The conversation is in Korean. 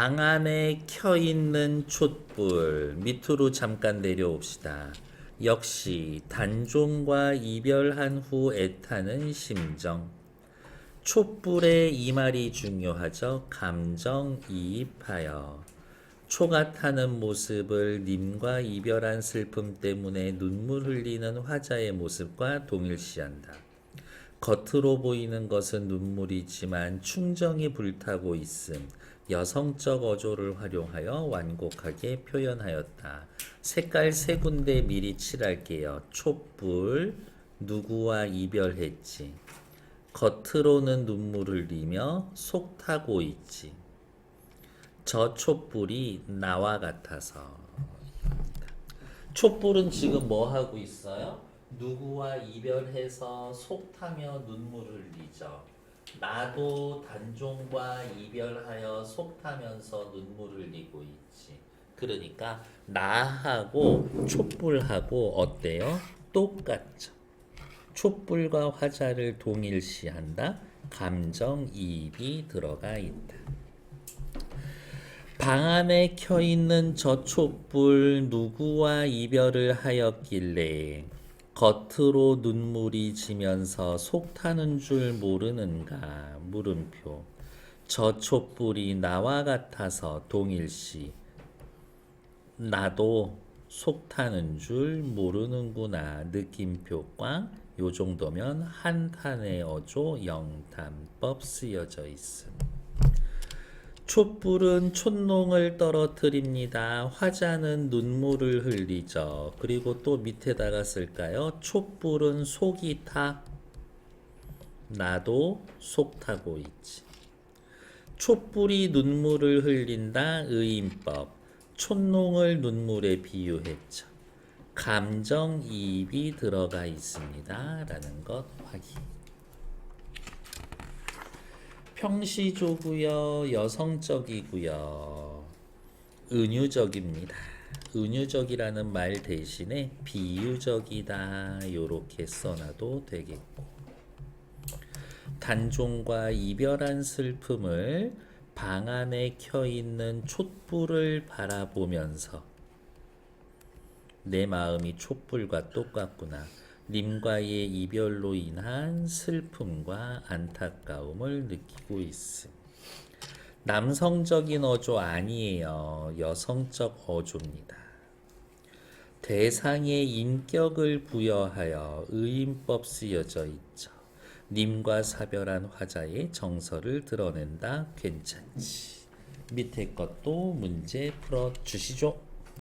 방 안에 켜 있는 촛불 밑으로 잠깐 내려옵시다. 역시 단종과 이별한 후 애타는 심정. 촛불의 이 말이 중요하죠. 감정 이입하여. 초가 타는 모습을 님과 이별한 슬픔 때문에 눈물 흘리는 화자의 모습과 동일시한다. 겉으로 보이는 것은 눈물이지만 충정이 불타고 있음. 여성적 어조를 활용하여 완곡하게 표현하였다. 색깔 세 군데 미리 칠할게요. 촛불, 누구와 이별했지. 겉으로는 눈물 흘리며 속 타고 있지. 저 촛불이 나와 같아서. 촛불은 지금 뭐 하고 있어요? 누구와 이별해서 속 타며 눈물 흘리죠. 나도 단종과 이별하여 속 타면서 눈물 흘리고 있지. 그러니까 나하고 촛불하고 어때요? 똑같죠. 촛불과 화자를 동일시한다. 감정이입이 들어가 있다. 방 안에 켜 있는 저 촛불 누구와 이별을 하였길래 겉으로 눈물이 지면서 속 타는 줄 모르는가? 물음표. 저 촛불이 나와 같아서 동일시. 나도 속 타는 줄 모르는구나. 느낌표 꽝 요 정도면 한탄의 어조 영탄법 쓰여져 있음 촛불은 촛농을 떨어뜨립니다. 화자는 눈물을 흘리죠. 그리고 또 밑에다가 쓸까요? 촛불은 속이 타. 나도 속 타고 있지. 촛불이 눈물을 흘린다. 의인법. 촛농을 눈물에 비유했죠. 감정이입이 들어가 있습니다. 라는 것 확인. 평시조고요, 여성적이고요, 은유적입니다. 은유적이라는 말 대신에 비유적이다 요렇게 써놔도 되겠고 단종과 이별한 슬픔을 방 안에 켜 있는 촛불을 바라보면서 내 마음이 촛불과 똑같구나. 님과의 이별로 인한 슬픔과 안타까움을 느끼고 있음. 남성적인 어조 아니에요. 여성적 어조입니다. 대상의 인격을 부여하여 의인법 쓰여져 있죠. 님과 사별한 화자의 정서를 드러낸다. 괜찮지. 밑에 것도 문제 풀어 주시죠.